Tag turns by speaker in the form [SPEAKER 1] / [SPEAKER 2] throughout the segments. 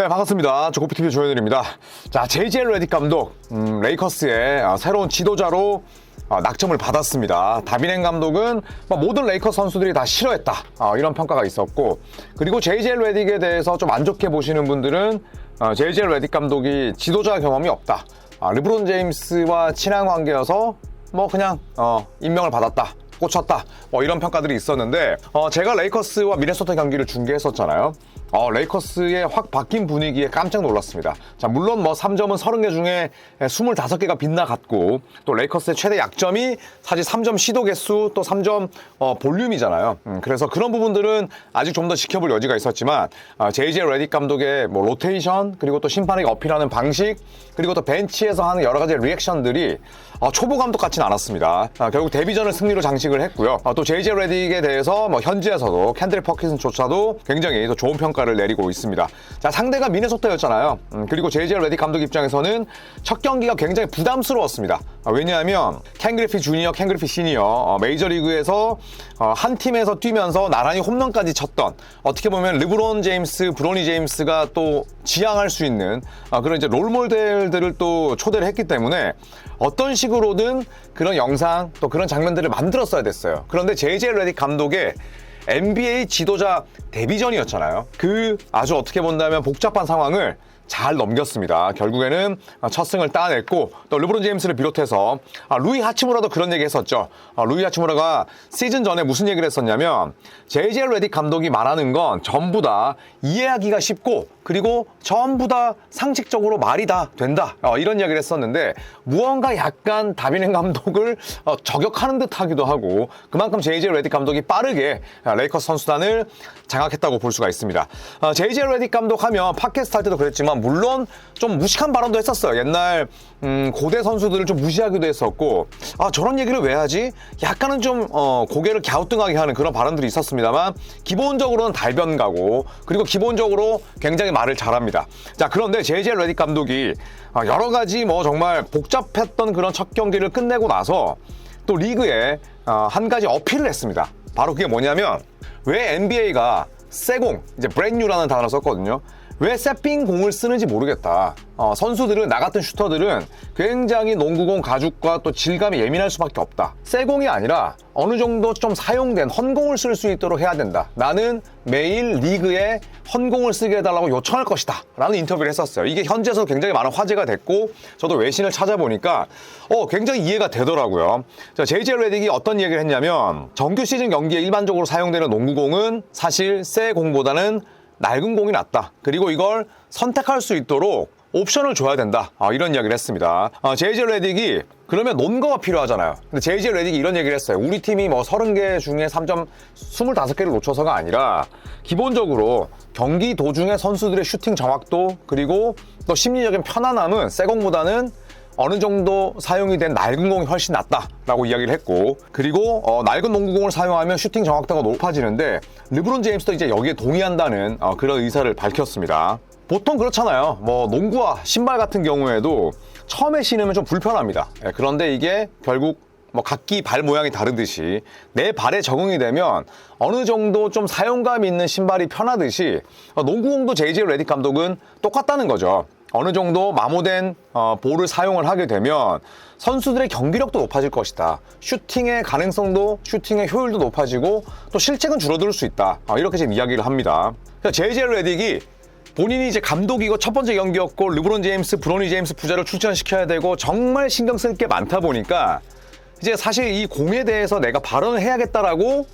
[SPEAKER 1] 네, 반갑습니다. 조코피TV 조현일입니다. 자, JJL 레디 감독, 음, 레이커스의 아, 새로운 지도자로 아, 낙점을 받았습니다. 다비넨 감독은 뭐 모든 레이커스 선수들이 다 싫어했다. 아, 이런 평가가 있었고, 그리고 JJL 레딕에 대해서 좀 안 좋게 보시는 분들은 어, JJL 레딕 감독이 지도자 경험이 없다. 아, 르브론 제임스와 친한 관계여서 뭐 그냥 어, 임명을 받았다. 꽂혔다. 뭐 이런 평가들이 있었는데 어, 제가 레이커스와 미네소타 경기를 중계했었잖아요. 어, 레이커스의 확 바뀐 분위기에 깜짝 놀랐습니다. 자, 물론 뭐 3점은 30개 중에 25개가 빗나갔고 또 레이커스의 최대 약점이 사실 3점 시도 개수 또 3점 어, 볼륨이잖아요. 음, 그래서 그런 부분들은 아직 좀 더 지켜볼 여지가 있었지만 어, JJ 레딕 감독의 뭐 로테이션 그리고 또 심판에게 어필하는 방식 그리고 또 벤치에서 하는 여러 가지 리액션들이 어, 초보 감독 같지는 않았습니다. 아, 결국 데뷔전을 승리로 장식을 했고요. 아, 또 JJ 레딕에 대해서 뭐 현지에서도 캔드릭 퍼킨스조차도 굉장히 또 좋은 평가 를 내리고 있습니다. 자 상대가 미네소타였잖아요. 음, 그리고 JJ 레딕 감독 입장에서는 첫 경기가 굉장히 부담스러웠습니다. 아, 왜냐하면 캔 그리피 주니어, 캔 그리피 시니어 어, 메이저리그에서 어, 한 팀에서 뛰면서 나란히 홈런까지 쳤던 어떻게 보면 르브론 제임스, 브로니 제임스가 또 지향할 수 있는 아, 그런 이제 롤모델들을 또 초대를 했기 때문에 어떤 식으로든 그런 영상 또 그런 장면들을 만들었어야 됐어요. 그런데 JJ 레딕 감독의 NBA 지도자 데뷔전이었잖아요. 그 아주 어떻게 본다면 복잡한 상황을 잘 넘겼습니다. 결국에는 첫 승을 따냈고 또 르브론 제임스를 비롯해서 아, 루이 하치무라도 그런 얘기 했었죠. 아, 루이 하치무라가 시즌 전에 무슨 얘기를 했었냐면 JJ 레딕 감독이 말하는 건 전부 다 이해하기가 쉽고 그리고 전부 다 상식적으로 말이 다 된다. 어, 이런 이야기를 했었는데 무언가 약간 다비넨 감독을 어, 저격하는 듯 하기도 하고 그만큼 JJ 레딕 감독이 빠르게 아, 레이커스 선수단을 장악했다고 볼 수가 있습니다. 어, JJ 레딕 감독 하면 팟캐스트 할 때도 그랬지만 물론 좀 무식한 발언도 했었어요. 옛날 음, 고대 선수들을 좀 무시하기도 했었고 아 저런 얘기를 왜 하지? 약간은 좀 어, 고개를 갸우뚱하게 하는 그런 발언들이 있었습니다만 기본적으로는 달변가고 그리고 기본적으로 굉장히 말을 잘합니다. 자 그런데 JJ 레딕 감독이 아, 여러 가지 뭐 정말 복잡했던 그런 첫 경기를 끝내고 나서 또 리그에 어, 한 가지 어필을 했습니다. 바로 그게 뭐냐면 왜 NBA가 세공 이제 브랜뉴라는 단어를 썼거든요. 왜 세핑 공을 쓰는지 모르겠다. 어, 선수들은 나 같은 슈터들은 굉장히 농구공 가죽과 또 질감이 예민할 수밖에 없다. 세공이 아니라 어느 정도 좀 사용된 헌공을 쓸 수 있도록 해야 된다. 나는 매일 리그에 헌공을 쓰게 해달라고 요청할 것이다. 라는 인터뷰를 했었어요. 이게 현지에서 굉장히 많은 화제가 됐고 저도 외신을 찾아보니까 어, 굉장히 이해가 되더라고요. 자, JJ 레딕이 어떤 얘기를 했냐면 정규 시즌 경기에 일반적으로 사용되는 농구공은 사실 새 공보다는 낡은 공이 낫다. 그리고 이걸 선택할 수 있도록 옵션을 줘야 된다. 아, 이런 이야기를 했습니다. 아, JJ 레딕이 그러면 논거가 필요하잖아요. 근데 JJ 레딕이 이런 얘기를 했어요. 우리 팀이 뭐 30개 중에 3점 25개를 놓쳐서가 아니라 기본적으로 경기 도중에 선수들의 슈팅 정확도 그리고 또 심리적인 편안함은 새 공보다는 어느 정도 사용이 된 낡은 공이 훨씬 낫다라고 이야기를 했고 그리고 어, 낡은 농구공을 사용하면 슈팅 정확도가 높아지는데 르브론 제임스도 이제 여기에 동의한다는 어, 그런 의사를 밝혔습니다. 보통 그렇잖아요. 뭐 농구와 신발 같은 경우에도 처음에 신으면 좀 불편합니다. 예, 그런데 이게 결국 뭐 각기 발 모양이 다르듯이 내 발에 적응이 되면 어느 정도 좀 사용감 있는 신발이 편하듯이 어, 농구공도 JJ 레딕 감독은 똑같다는 거죠. 어느 정도 마모된 어, 볼을 사용을 하게 되면 선수들의 경기력도 높아질 것이다. 슈팅의 가능성도 슈팅의 효율도 높아지고 또 실책은 줄어들 수 있다. 어, 이렇게 지금 이야기를 합니다. JJ 레딕이 본인이 이제 감독이고 첫 번째 경기였고 르브론 제임스, 브로니 제임스 부자를 출전시켜야 되고 정말 신경 쓸 게 많다 보니까 이제 사실 이 공에 대해서 내가 발언을 해야겠다라고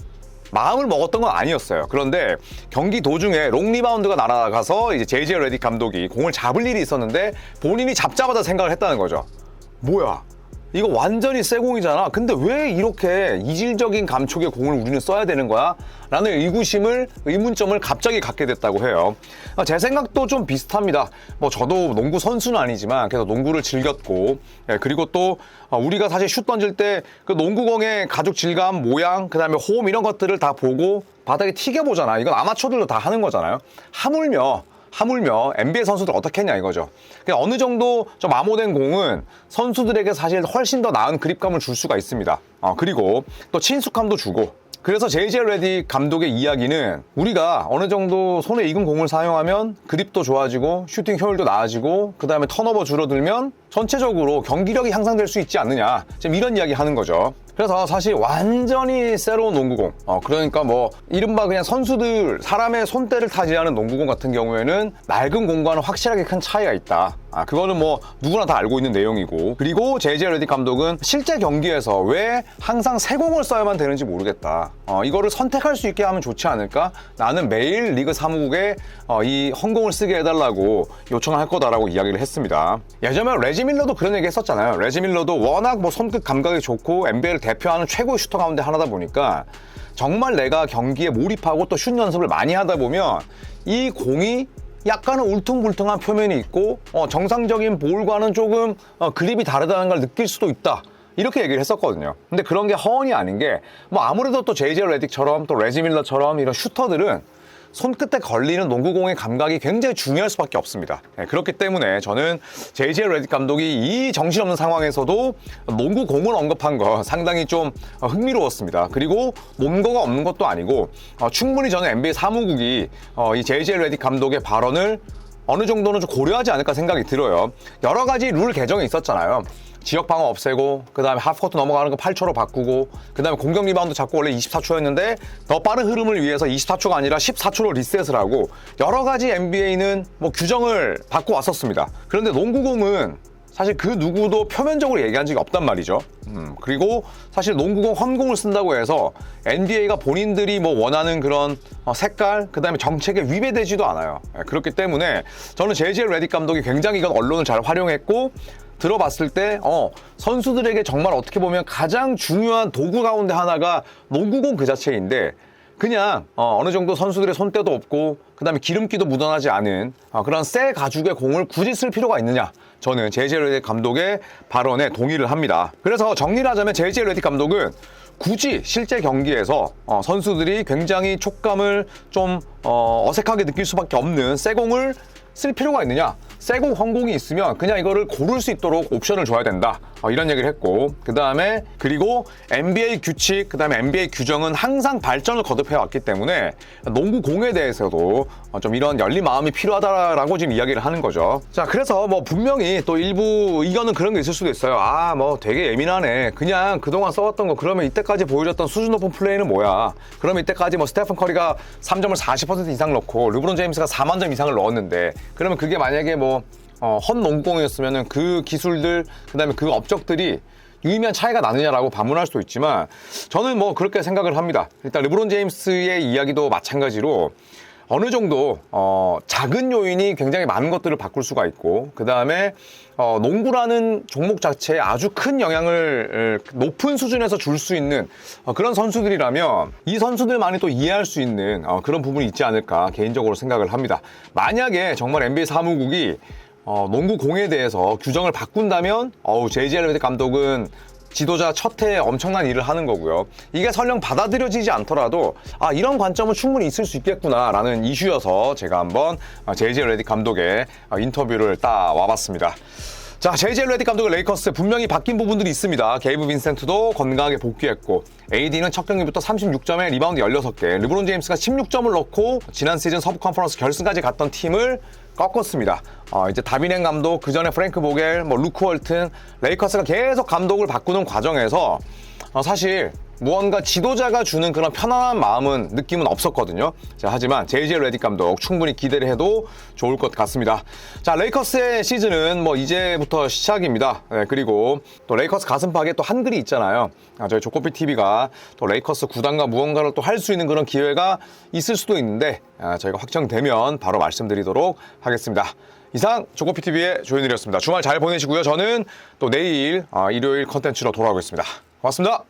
[SPEAKER 1] 마음을 먹었던 건 아니었어요. 그런데 경기 도중에 롱 리바운드가 날아가서 이제 제이제 레디 감독이 공을 잡을 일이 있었는데 본인이 잡자마자 생각을 했다는 거죠. 뭐야? 이거 완전히 새 공이잖아. 근데 왜 이렇게 이질적인 감촉의 공을 우리는 써야 되는 거야? 라는 의구심을, 의문점을 갑자기 갖게 됐다고 해요. 아, 제 생각도 좀 비슷합니다. 뭐 저도 농구 선수는 아니지만 계속 농구를 즐겼고, 예, 그리고 또 아, 우리가 사실 슛 던질 때 그 농구공의 가죽 질감, 모양, 그 다음에 호흡 이런 것들을 다 보고 바닥에 튀겨보잖아. 이건 아마추어들도 다 하는 거잖아요. 하물며 하물며 NBA 선수들 어떻게 했냐 이거죠. 어느 정도 좀 암호된 공은 선수들에게 사실 훨씬 더 나은 그립감을 줄 수가 있습니다. 어, 그리고 또 친숙함도 주고 그래서 JJ 레디 감독의 이야기는 우리가 어느 정도 손에 익은 공을 사용하면 그립도 좋아지고 슈팅 효율도 나아지고 그 다음에 턴오버 줄어들면 전체적으로 경기력이 향상될 수 있지 않느냐. 지금 이런 이야기 하는 거죠. 그래서 사실 완전히 새로운 농구공. 어, 그러니까 뭐 이른바 그냥 선수들 사람의 손때를 타지 않은 농구공 같은 경우에는 낡은 공과는 확실하게 큰 차이가 있다. 아, 그거는 뭐 누구나 다 알고 있는 내용이고. 그리고 제이제 레디 감독은 실제 경기에서 왜 항상 새 공을 써야만 되는지 모르겠다. 어, 이거를 선택할 수 있게 하면 좋지 않을까? 나는 매일 리그 사무국에 어, 이 헌공을 쓰게 해달라고 요청을 할 거다라고 이야기를 했습니다. 예전에 레지 밀러도 그런 얘기 했었잖아요 레지 밀러도 워낙 뭐 손끝 감각이 좋고 NBA를 대표하는 최고의 슈터 가운데 하나다 보니까 정말 내가 경기에 몰입하고 또 슛 연습을 많이 하다 보면 이 공이 약간은 울퉁불퉁한 표면이 있고 어, 정상적인 볼과는 조금 어, 그립이 다르다는 걸 느낄 수도 있다. 이렇게 얘기를 했었거든요. 근데 그런 게 허언이 아닌 게 뭐 아무래도 또 제이제 레딕처럼 또 레지 밀러처럼 이런 슈터들은 손끝에 걸리는 농구공의 감각이 굉장히 중요할 수밖에 없습니다. 네, 그렇기 때문에 저는 제이제 레딕 감독이 이 정신없는 상황에서도 농구공을 언급한 거 상당히 좀 어, 흥미로웠습니다. 그리고 몸거가 없는 것도 아니고 어, 충분히 저는 NBA 사무국이 어, 이 제이제 레딕 감독의 발언을 어느 정도는 좀 고려하지 않을까 생각이 들어요. 여러 가지 룰 개정이 있었잖아요. 지역 방어 없애고 그다음에 하프코트 넘어가는 거 8초로 바꾸고 그다음에 공격 리바운드 잡고 원래 24초였는데 더 빠른 흐름을 위해서 24초가 아니라 14초로 리셋을 하고 여러 가지 NBA는 뭐 규정을 바꿔 왔었습니다. 그런데 농구공은 사실 그 누구도 표면적으로 얘기한 적이 없단 말이죠. 음, 그리고 사실 농구공 헌공을 쓴다고 해서 NBA가 본인들이 뭐 원하는 그런 어, 색깔, 그 다음에 정책에 위배되지도 않아요. 예, 그렇기 때문에 저는 제이제 레딕 감독이 굉장히 이건 언론을 잘 활용했고 들어봤을 때, 어, 선수들에게 정말 어떻게 보면 가장 중요한 도구 가운데 하나가 농구공 그 자체인데, 그냥 어, 느 정도 선수들의 손때도 없고 그다음에 기름기도 묻어나지 않은 어, 그런 새 가죽의 공을 굳이 쓸 필요가 있느냐. 저는 제이제 레디 감독의 발언에 동의를 합니다. 그래서 정리를 하자면 제이제 레디 감독은 굳이 실제 경기에서 어, 선수들이 굉장히 촉감을 좀 어, 어색하게 느낄 수밖에 없는 새 공을 쓸 필요가 있느냐 새공 헌공이 있으면 그냥 이거를 고를 수 있도록 옵션을 줘야 된다. 어, 이런 얘기를 했고 그 다음에 그리고 NBA 규칙 그 다음에 NBA 규정은 항상 발전을 거듭해 왔기 때문에 농구 공에 대해서도 어, 좀 이런 열린 마음이 필요하다라고 지금 이야기를 하는 거죠. 자 그래서 뭐 분명히 또 일부 이거는 그런 게 있을 수도 있어요. 아 뭐 되게 예민하네. 그냥 그동안 써왔던 거 그러면 이때까지 보여줬던 수준 높은 플레이는 뭐야? 그러면 이때까지 뭐 스테픈 커리가 3점을 40% 이상 넣고 르브론 제임스가 4만 점 이상을 넣었는데 그러면 그게 만약에 뭐 어, 헛 농공이었으면은 그 기술들 그다음에 그 업적들이 유의미한 차이가 나느냐라고 반문할 수도 있지만 저는 뭐 그렇게 생각을 합니다. 일단 르브론 제임스의 이야기도 마찬가지로 어느 정도 어, 작은 요인이 굉장히 많은 것들을 바꿀 수가 있고 그 다음에 어, 농구라는 종목 자체에 아주 큰 영향을 에, 높은 수준에서 줄 수 있는 어, 그런 선수들이라면 이 선수들만이 또 이해할 수 있는 어, 그런 부분이 있지 않을까 개인적으로 생각을 합니다. 만약에 정말 NBA 사무국이 어, 농구 공에 대해서 규정을 바꾼다면 어우 제이제 레드 감독은 지도자 첫 해에 엄청난 일을 하는 거고요. 이게 설령 받아들여지지 않더라도 아 이런 관점은 충분히 있을 수 있겠구나라는 이슈여서 제가 한번 제이제 레디 감독의 어, 인터뷰를 따 와봤습니다. 자, 제이제 레디 감독의 레이커스 분명히 바뀐 부분들이 있습니다. 게이브 빈센트도 건강하게 복귀했고 AD는 첫 경기부터 36점에 리바운드 16개, 르브론 제임스가 16점을 넣고 지난 시즌 서부 컨퍼런스 결승까지 갔던 팀을 꺾었습니다. 어, 이제 다비넨 감독, 그 전에 프랭크 보겔, 뭐 루크 월튼, 레이커스가 계속 감독을 바꾸는 과정에서 어, 사실 무언가 지도자가 주는 그런 편안한 마음은 느낌은 없었거든요. 자, 하지만 제이제 레디 감독 충분히 기대를 해도 좋을 것 같습니다. 자, 레이커스의 시즌은 뭐 이제부터 시작입니다. 네, 그리고 또 레이커스 가슴팍에 또 한글이 있잖아요. 아, 저희 조코피 TV가 또 레이커스 구단과 무언가를 또 할 수 있는 그런 기회가 있을 수도 있는데 아, 저희가 확정되면 바로 말씀드리도록 하겠습니다. 이상 조코피TV의 조현일이었습니다. 주말 잘 보내시고요. 저는 또 내일 아, 일요일 컨텐츠로 돌아오겠습니다. 고맙습니다.